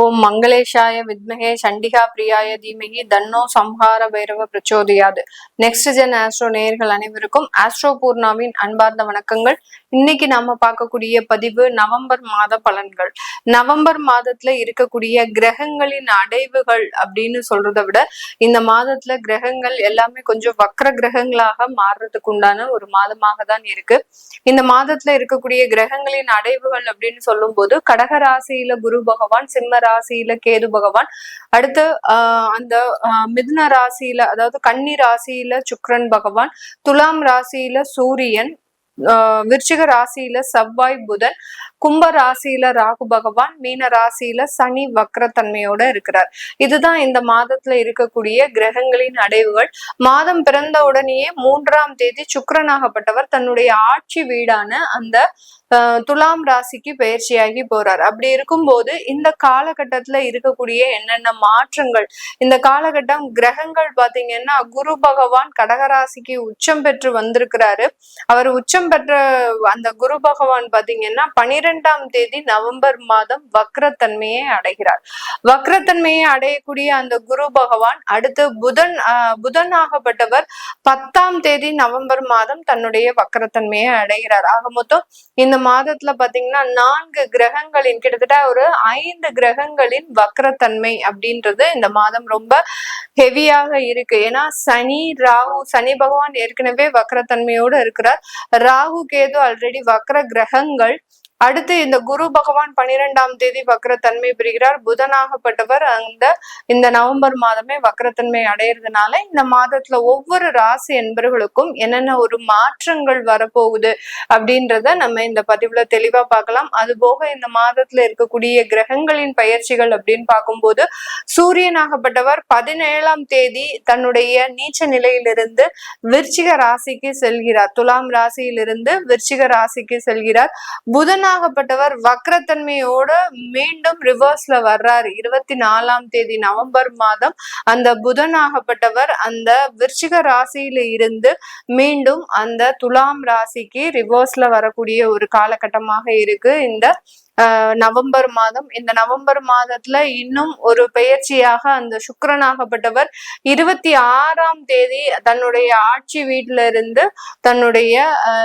ஓம் மங்களேஷாய வித்மகே சண்டிகா பிரியாய தீமகி தன்னோ சம்ஹார பைரவ பிரச்சோதியாது. நெக்ஸ்ட் ஜென் ஆஸ்ட்ரோ நேயர்கள் அனைவருக்கும் ஆஸ்ட்ரோ பூர்ணாவின் அன்பார்ந்த வணக்கங்கள். இன்னைக்கு நாம பார்க்கக்கூடிய பதிவு நவம்பர் மாத பலன்கள். நவம்பர் மாதத்துல இருக்கக்கூடிய கிரகங்களின் அடைவுகள் அப்படின்னு சொல்றதை விட இந்த மாதத்துல கிரகங்கள் எல்லாமே கொஞ்சம் வக்ர கிரகங்களாக மாறுறதுக்கு உண்டான ஒரு மாதமாக தான் இருக்கு. இந்த மாதத்துல இருக்கக்கூடிய கிரகங்களின் அடைவுகள் அப்படின்னு சொல்லும் போது கடக ராசியில குரு பகவான் சிம்ம ராசியில கேது பகவான். அடுத்து ஆஹ் அந்த மிதுன ராசியில அதாவது கன்னி ராசியில சுக்ரன் பகவான் துலாம் ராசியில சூரியன் விருச்சிக ராசியில செவ்வாய் புதன் கும்ப ராசியில ராகு பகவான் மீன ராசியில சனி வக்ரத்தன்மையோட இருக்கிறார். இதுதான் இந்த மாதத்துல இருக்கக்கூடிய கிரகங்களின் அடைவுகள். மாதம் பிறந்த உடனேயே மூன்றாம் தேதி சுக்கரனாகப்பட்டவர் தன்னுடைய ஆட்சி வீடான அந்த துலாம் ராசிக்கு பயிற்சியாகி போறார். அப்படி இருக்கும்போது இந்த காலகட்டத்துல இருக்கக்கூடிய என்னென்ன மாற்றங்கள் இந்த காலகட்டம் கிரகங்கள் பாத்தீங்கன்னா குரு பகவான் கடகராசிக்கு உச்சம் பெற்று வந்திருக்கிறாரு. அவர் உச்சம் பெற்ற அந்த குரு பகவான் பாத்தீங்கன்னா பனிரெண்டாம் தேதி நவம்பர் மாதம் வக்ரத்தன்மையை அடைகிறார். வக்ரத்தன்மையை அடையக்கூடிய அந்த குரு பகவான் அடுத்து புதன் புதன் ஆகப்பட்டவர் பத்தாம் தேதி நவம்பர் மாதம் தன்னுடைய வக்ரத்தன்மையை அடைகிறார். ஆக மொத்தம் இந்த மாதத்துல பாத்தீங்கன்னா நான்கு கிரகங்களின் கிட்டத்தட்ட ஒரு ஐந்து கிரகங்களின் வக்ரத்தன்மை அப்படின்றது இந்த மாதம் ரொம்ப ஹெவியாக இருக்கு. ஏன்னா சனி ராகு சனி பகவான் ஏற்கனவே வக்ரத்தன்மையோடு இருக்கிறார். ராகு கேது ஆல்ரெடி வக்ர கிரகங்கள் அடுத்து இந்த குரு பகவான் பனிரெண்டாம் தேதி வக்ரத்தன்மை பெறுகிறார். புதனாகப்பட்டவர் அந்த இந்த நவம்பர் மாதமே வக்ரத்தன்மை அடையிறதுனால இந்த மாதத்துல ஒவ்வொரு ராசி என்பர்களுக்கும் என்னென்ன ஒரு மாற்றங்கள் வரப்போகுது அப்படின்றத நம்ம இந்த பதிவுல தெளிவா பார்க்கலாம். அது போக இந்த மாதத்துல இருக்கக்கூடிய கிரகங்களின் பயிற்சிகள் அப்படின்னு பார்க்கும்போது சூரியனாகப்பட்டவர் பதினேழாம் தேதி தன்னுடைய நீச்ச நிலையிலிருந்து விருச்சிக ராசிக்கு செல்கிறார். துலாம் ராசியிலிருந்து விருச்சிக ராசிக்கு செல்கிறார். புதனா ஆகப்பட்டவர் வக்ரத்தன்மையோட மீண்டும் ரிவர்ஸ்ல வர்றாரு. இருபத்தி நாலாம் தேதி நவம்பர் மாதம் அந்த புதனாகப்பட்டவர் அந்த விருச்சிக ராசியில இருந்து மீண்டும் அந்த துலாம் ராசிக்கு ரிவர்ஸ்ல வரக்கூடிய ஒரு காலகட்டமாக இருக்கு. இந்த நவம்பர் மாதம். இந்த நவம்பர் மாதத்துல இன்னும் ஒரு பெயர்ச்சியாக அந்த சுக்கரனாகப்பட்டவர் இருபத்தி ஆறாம் தேதி தன்னுடைய ஆட்சி வீட்டுல இருந்து தன்னுடைய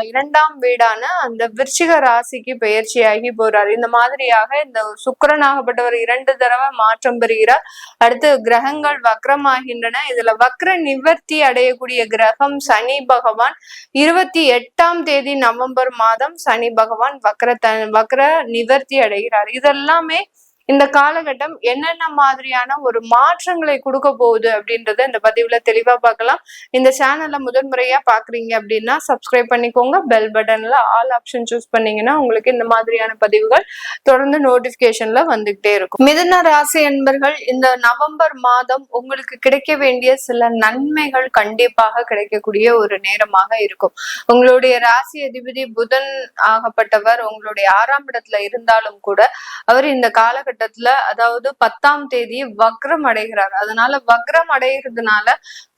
இரண்டாம் வீடான அந்த விருச்சிக ராசிக்கு பெயர்ச்சியாகி போறார். இந்த மாதிரியாக இந்த சுக்கரனாகப்பட்டவர் இரண்டு தடவை மாற்றம் பெறுகிறார். அடுத்து கிரகங்கள் வக்ரமாகின்றன. இதுல வக்ர நிவர்த்தி அடையக்கூடிய கிரகம் சனி பகவான். இருபத்தி எட்டாம் தேதி நவம்பர் மாதம் சனி பகவான் வக்ர வக்ர நிவர் நிவர்த்தி அடைகிறார் இதெல்லாமே இந்த காலகட்டம் என்னென்ன மாதிரியான ஒரு மாற்றங்களை கொடுக்க போகுது அப்படின்றத இந்த பதிவுல தெளிவா பார்க்கலாம். இந்த சேனல்ல முதன்முறையா பாக்குறீங்க அப்படின்னா சப்ஸ்கிரைப் பண்ணிக்கோங்க. பெல் பட்டன்ல ஆல் ஆப்ஷன் சூஸ் பண்ணீங்கன்னா உங்களுக்கு இந்த மாதிரியான பதிவுகள் தொடர்ந்து நோட்டிபிகேஷன்ல வந்துகிட்டே இருக்கும். மிதன ராசி என்பர்கள் இந்த நவம்பர் மாதம் உங்களுக்கு கிடைக்க வேண்டிய சில நன்மைகள் கண்டிப்பாக கிடைக்கக்கூடிய ஒரு நேரமாக இருக்கும். உங்களுடைய ராசி அதிபதி புதன் ஆகப்பட்டவர் உங்களுடைய ஆறாம் இடத்துல இருந்தாலும் கூட அவர் இந்த காலகட்டம் காலகட்டத்துல அதாவது பத்தாம் தேதி வக்ரம் அடைகிறார். அதனால வக்ரம் அடைகிறதுனால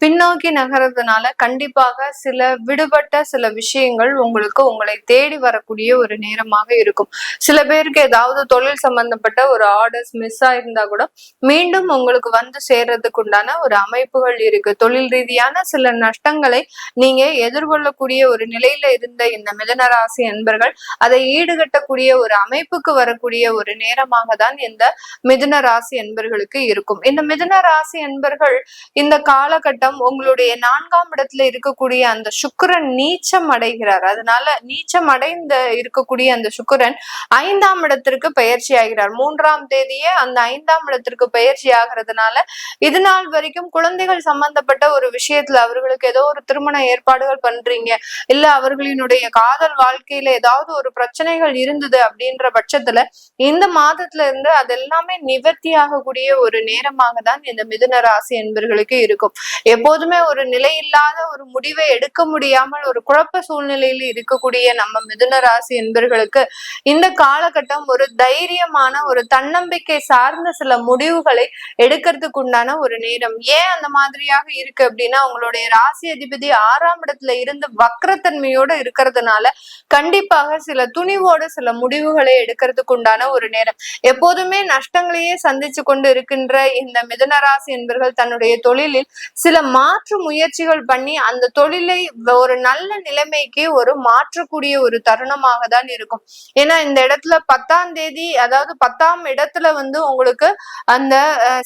பின்னோக்கி நகர்றதுனால கண்டிப்பாக சில விடுபட்ட சில விஷயங்கள் உங்களுக்கு உங்களை தேடி வரக்கூடிய ஒரு நேரமாக இருக்கும். சில பேருக்கு ஏதாவது தொழில் சம்பந்தப்பட்ட ஒரு ஆர்டர்ஸ் மிஸ் ஆயிருந்தா கூட மீண்டும் உங்களுக்கு வந்து சேர்றதுக்கு உண்டான ஒரு அமைப்புகள் இருக்கு. தொழில் ரீதியான சில நஷ்டங்களை நீங்க எதிர்கொள்ளக்கூடிய ஒரு நிலையில இருந்த இந்த மிதனராசி என்பர்கள் அதை ஈடுகட்டக்கூடிய ஒரு அமைப்புக்கு வரக்கூடிய ஒரு நேரமாக தான் இந்த மிதுன ராசி என்பர்களுக்கு இருக்கும். இந்த மிதுன ராசி என்பர்கள் இந்த காலகட்டம் உங்களுடைய நான்காம் இடத்துல இருக்கக்கூடிய அந்த சுக்கரன் நீச்சம் அடைகிறார். அதனால நீச்சம் அடைந்த இருக்கக்கூடிய அந்த சுக்கரன் ஐந்தாம் இடத்திற்கு பயிற்சி ஆகிறார். மூன்றாம் தேதியே அந்த ஐந்தாம் இடத்திற்கு பயிற்சி ஆகிறதுனால இது நாள் வரைக்கும் குழந்தைகள் சம்பந்தப்பட்ட ஒரு விஷயத்துல அவர்களுக்கு ஏதோ ஒரு திருமண ஏற்பாடுகள் பண்றீங்க. இல்ல அவர்களினுடைய காதல் வாழ்க்கையில ஏதாவது ஒரு பிரச்சனைகள் இருந்தது அப்படின்ற பட்சத்துல இந்த மாதத்துல இருந்து அதெல்லாமே நிவர்த்தி ஆகக்கூடிய ஒரு நேரமாக தான் இந்த மிதுன ராசி என்பர்களுக்கு இருக்கும். எப்போதுமே ஒரு நிலையில்லாத ஒரு முடிவை எடுக்க முடியாமல் ஒரு குழப்ப சூழ்நிலையில் இருக்கக்கூடிய நம்ம மிதுன ராசி என்பர்களுக்கு இந்த காலகட்டம் ஒரு தைரியமான ஒரு தன்னம்பிக்கை சார்ந்த சில முடிவுகளை எடுக்கிறதுக்கு உண்டான ஒரு நேரம். ஏன் அந்த மாதிரியாக இருக்கு அப்படின்னா உங்களுடைய ராசி அதிபதி ஆறாம் இடத்துல இருந்து வக்ரத்தன்மையோட இருக்கிறதுனால கண்டிப்பாக சில துணிவோட சில முடிவுகளை எடுக்கிறதுக்கு உண்டான ஒரு நேரம். எப்போதும் எப்பொழுதுமே நஷ்டங்களையே சந்திச்சு கொண்டு இருக்கின்ற இந்த மிதனராசி என்பர்கள் தன்னுடைய தொழிலில் சில மாற்று முயற்சிகள் பண்ணி அந்த தொழிலை ஒரு நல்ல நிலைமைக்கு ஒரு மாற்றக்கூடிய ஒரு தருணமாக தான் இருக்கும். ஏன்னா இந்த இடத்துல பத்தாம் தேதி அதாவது பத்தாம் இடத்துல வந்து உங்களுக்கு அந்த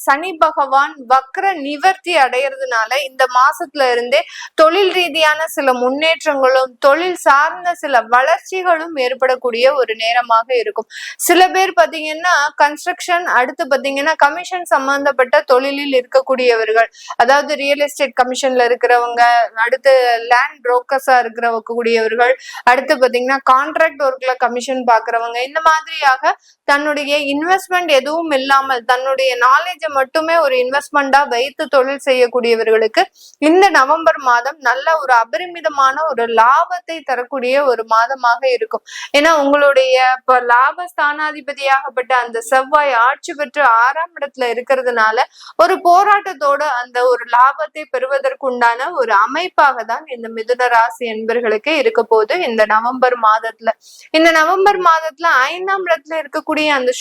சனி பகவான் வக்ர நிவர்த்தி அடையிறதுனால இந்த மாசத்துல இருந்தே தொழில் ரீதியான சில முன்னேற்றங்களும் தொழில் சார்ந்த சில வளர்ச்சிகளும் ஏற்படக்கூடிய ஒரு நேரமாக இருக்கும். சில பேர் பாத்தீங்கன்னா கன்ஸ்ட்ரக்ஷன் அடுத்து பாத்தீங்கன்னா கமிஷன் சம்பந்தப்பட்ட தொழிலில் இருக்கக்கூடியவர்கள். அதாவது ரியல் எஸ்டேட் கமிஷன்ல இருக்கிறவங்க அடுத்து லேண்ட் புரோக்கர்ஸா இருக்கிறவங்க கூடியவர்கள் அடுத்து பாத்தீங்கன்னா கான்ட்ராக்ட் ஒர்க்ல கமிஷன் பாக்குறவங்க இந்த மாதிரியாக தன்னுடைய இன்வெஸ்ட்மெண்ட் எதுவும் இல்லாமல் தன்னுடைய நாலேஜை மட்டுமே ஒரு இன்வெஸ்ட்மெண்டா வைத்து தொழில் செய்யக்கூடியவர்களுக்கு இந்த நவம்பர் மாதம் நல்ல ஒரு அபரிமிதமான ஒரு லாபத்தை தரக்கூடிய ஒரு மாதமாக இருக்கும். ஏன்னா உங்களுடைய இப்ப லாப ஸ்தானாதிபதியாகப்பட்ட அந்த செவ்வாய் ஆட்சி பெற்று ஆறாம் இடத்துல இருக்கிறதுனால ஒரு போராட்டத்தோட அந்த ஒரு லாபத்தை பெறுவதற்குண்டான ஒரு அமைப்பாக தான் இந்த மிதுன ராசி என்பர்களுக்கு இருக்க போது இந்த நவம்பர் மாதத்துல இந்த நவம்பர் மாதத்துல ஐந்தாம் இடத்துல இருக்கக்கூடிய அந்த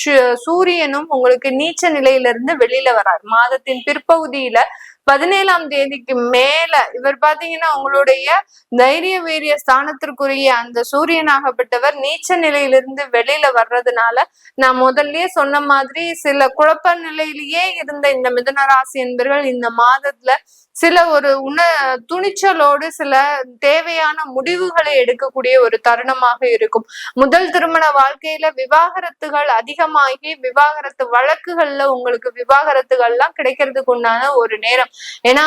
சூரியனும் உங்களுக்கு நீச்ச நிலையிலிருந்து வெளியில வரார். மாதத்தின் பிற்பகுதியில பதினேழாம் தேதிக்கு மேல இவர் பாத்தீங்கன்னா உங்களுடைய தைரிய வீரிய ஸ்தானத்திற்குரிய அந்த சூரியனாகப்பட்டவர் நீச்ச நிலையிலிருந்து வெளியில வர்றதுனால நான் முதல்லயே சொன்ன மாதிரி சில குழப்ப நிலையிலேயே இருந்த இந்த மிதனராசி என்பர்கள் இந்த மாதத்துல சில ஒரு உண துணிச்சலோடு சில தேவையான முடிவுகளை எடுக்கக்கூடிய ஒரு தருணமாக இருக்கும். முதல் திருமண வாழ்க்கையில விவாகரத்துகள் அதிகமாகி விவாகரத்து வழக்குகள்ல உங்களுக்கு விவாகரத்துகள்லாம் கிடைக்கிறதுக்கு உண்டான ஒரு நேரம். ஏன்னா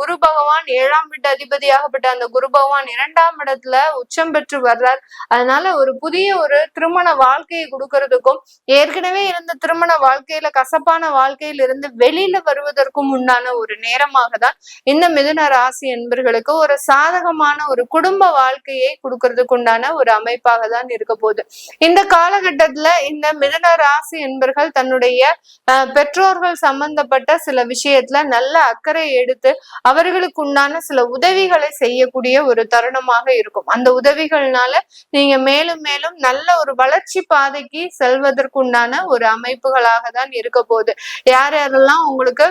குரு பகவான் ஏழாம் வீட்டு அதிபதியாகப்பட்ட அந்த குரு பகவான் இரண்டாம் இடத்துல உச்சம் பெற்று வர்றார். அதனால ஒரு புதிய ஒரு திருமண வாழ்க்கையை கொடுக்கறதுக்கும் ஏற்கனவே இருந்த திருமண வாழ்க்கையில கசப்பான வாழ்க்கையில இருந்து வெளியில வருவதற்கும் உண்டான ஒரு நேரமாக தான். இந்த மிதுன ராசி என்பர்களுக்கு ஒரு சாதகமான ஒரு குடும்ப வாழ்க்கையை கொடுக்கறதுக்கு உண்டான ஒரு அமைப்பாக தான் இருக்க போகுது. இந்த காலகட்டத்துல இந்த மிதுன ராசி என்பர்கள் தன்னுடைய பெற்றோர்கள் சம்பந்தப்பட்ட சில விஷயத்துல நல்ல அக்கறை எடுத்து அவர்களுக்கு உண்டான சில உதவிகளை செய்யக்கூடிய ஒரு தருணமாக இருக்கும். அந்த உதவிகள்னால நீங்க மேலும் மேலும் நல்ல ஒரு வளர்ச்சி பாதைக்கு செல்வதற்குண்டான ஒரு அமைப்புகளாக தான் இருக்க போகுது. யார் யாரெல்லாம் உங்களுக்கு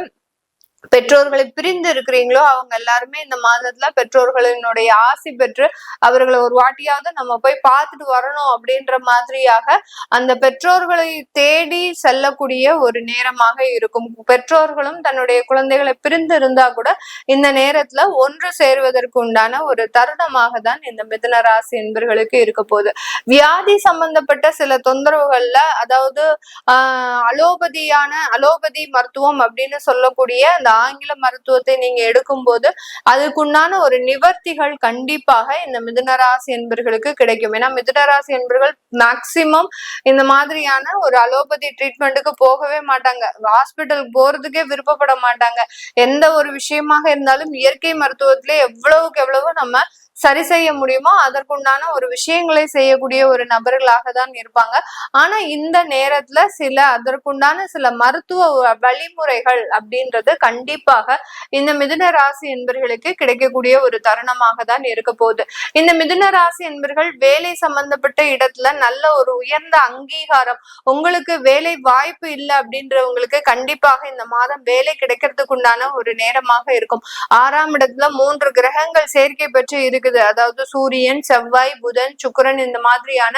பெற்றோர்களை பிரிந்து இருக்கிறீங்களோ அவங்க எல்லாருமே இந்த மாதத்துல பெற்றோர்களினுடைய ஆசை பெற்று அவர்களை ஒரு வாட்டியாவது நம்ம போய் பார்த்துட்டு வரணும் அப்படின்ற மாதிரியாக அந்த பெற்றோர்களை தேடி செல்லக்கூடிய ஒரு நேரமாக இருக்கும். பெற்றோர்களும் தன்னுடைய குழந்தைகளை பிரிந்து இருந்தா கூட இந்த நேரத்துல ஒன்று சேருவதற்கு உண்டான ஒரு தருணமாக தான் இந்த மிதன ராசி என்பர்களுக்கு இருக்க போகுது. வியாதி சம்பந்தப்பட்ட சில தொந்தரவுகள்ல அதாவது ஆஹ் அலோபதியான அலோபதி மருத்துவம் அப்படின்னு சொல்லக்கூடிய அந்த ஆங்கில மருத்துவத்தை நீங்க எடுக்கும்போது அதுக்குண்டான ஒரு நிவர்த்திகள் கண்டிப்பாக இந்த மிதுனராசி என்பர்களுக்கு கிடைக்கும். ஏன்னா மிதுனராசி என்பர்கள் மேக்சிமம் இந்த மாதிரியான ஒரு அலோபதி ட்ரீட்மெண்ட்டுக்கு போகவே மாட்டாங்க. ஹாஸ்பிட்டல் போறதுக்கே விருப்பப்பட மாட்டாங்க. எந்த ஒரு விஷயமாக இருந்தாலும் இயற்கை மருத்துவத்திலே எவ்வளவுக்கு எவ்வளவு நம்ம சரி செய்ய முடியுமோ அதற்குண்டான ஒரு விஷயங்களை செய்யக்கூடிய ஒரு நபர்களாக தான் இருப்பாங்க. ஆனா இந்த நேரத்துல சில அதற்குண்டான சில மருத்துவ வழிமுறைகள் அப்படின்றது கண்டிப்பாக இந்த மிதுன ராசி என்பர்களுக்கு கிடைக்கக்கூடிய ஒரு தருணமாக தான் இருக்க போகுது. இந்த மிதுன ராசி என்பர்கள் வேலை சம்பந்தப்பட்ட இடத்துல நல்ல ஒரு உயர்ந்த அங்கீகாரம் உங்களுக்கு வேலை வாய்ப்பு இல்லை அப்படின்றவங்களுக்கு கண்டிப்பாக இந்த மாதம் வேலை கிடைக்கிறதுக்கு உண்டான ஒரு நேரமாக இருக்கும். ஆறாம் இடத்துல மூன்று கிரகங்கள் சேர்க்கை பெற்று இருக்கு இருக்குது. அதாவது சூரியன் செவ்வாய் புதன் சுக்கரன் இந்த மாதிரியான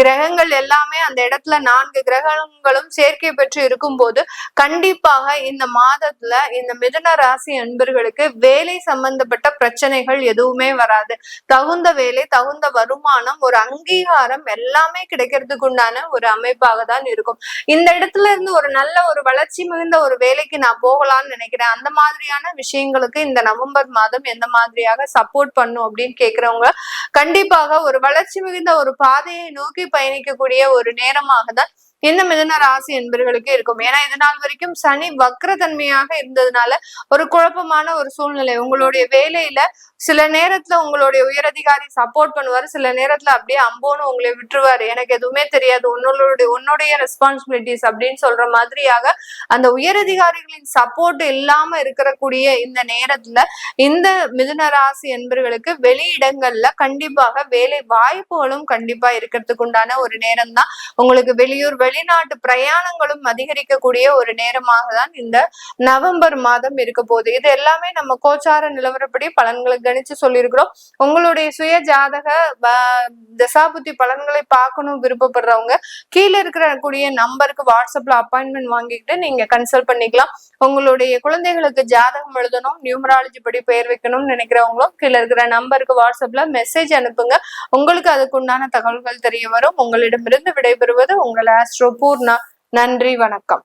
கிரகங்கள் எல்லாமே அந்த இடத்துல நான்கு கிரகங்களும் சேர்க்கை பெற்று இருக்கும் போது கண்டிப்பாக இந்த மாதத்துல இந்த மிதன ராசி அன்பர்களுக்கு வேலை சம்பந்தப்பட்ட பிரச்சனைகள் எதுவுமே வராது. தகுந்த வேலை தகுந்த வருமானம் ஒரு அங்கீகாரம் எல்லாமே கிடைக்கிறதுக்கு உண்டான ஒரு அமைப்பாக தான் இருக்கும். இந்த இடத்துல இருந்து ஒரு நல்ல ஒரு வளர்ச்சி மிகுந்த ஒரு வேலைக்கு நான் போகலாம்னு நினைக்கிறேன். அந்த மாதிரியான விஷயங்களுக்கு இந்த நவம்பர் மாதம் எந்த மாதிரியாக சப்போர்ட் பண்ணும் அப்படின்னு அப்படின்னு கேக்குறவங்க கண்டிப்பாக ஒரு வளர்ச்சி மிகுந்த ஒரு பாதையை நோக்கி பயணிக்கக்கூடிய ஒரு நேரமாக தான் இந்த மிதன ராசி என்பர்களுக்கு இருக்கும். ஏன்னா இது நாள் வரைக்கும் சனி வக்ரத்தன்மையாக இருந்ததுனால ஒரு குழப்பமான ஒரு சூழ்நிலை. உங்களுடைய வேலையில சில நேரத்துல உங்களுடைய உயரதிகாரி சப்போர்ட் பண்ணுவாரு. சில நேரத்துல அப்படியே அம்போன்னு உங்களை விட்டுருவாரு. எனக்கு எதுவுமே தெரியாது. உன்னோட உன்னுடைய ரெஸ்பான்சிபிலிட்டிஸ் அப்படின்னு சொல்ற மாதிரியாக அந்த உயரதிகாரிகளின் சப்போர்ட் இல்லாம இருக்கக்கூடிய இந்த நேரத்துல இந்த மிதுன ராசி என்பர்களுக்கு வெளியிடங்கள்ல கண்டிப்பாக வேலை வாய்ப்புகளும் கண்டிப்பா இருக்கிறதுக்கு உண்டான ஒரு நேரம் தான் உங்களுக்கு வெளியூர் வெளிநாட்டு பிரயாணங்களும் அதிகரிக்கக்கூடிய ஒரு நேரமாக தான் இந்த நவம்பர் மாதம் இருக்க போகுது. இது எல்லாமே நம்ம கோச்சார நிலவரப்படி பலன்களை கணிச்சு சொல்லியிருக்கிறோம். உங்களுடைய சுய ஜாதக தசாபுத்தி பலன்களை பார்க்கணும் விருப்பப்படுறவங்க கீழே இருக்கிற கூடிய நம்பருக்கு வாட்ஸ்அப்ல அப்பாயின்மெண்ட் வாங்கிக்கிட்டு நீங்க கன்சல்ட் பண்ணிக்கலாம். உங்களுடைய குழந்தைகளுக்கு ஜாதகம் எழுதணும் நியூமராலஜி படி பெயர் வைக்கணும்னு நினைக்கிறவங்களும் கீழே இருக்கிற நம்பருக்கு வாட்ஸ்அப்ல மெசேஜ் அனுப்புங்க. உங்களுக்கு அதுக்குண்டான தகவல்கள் தெரிய வரும். உங்களிடமிருந்து விடைபெறுவது உங்கள் ஆஸ்ட்ரோ ஸ்ருபூர்ணா நன்றி வணக்கம்.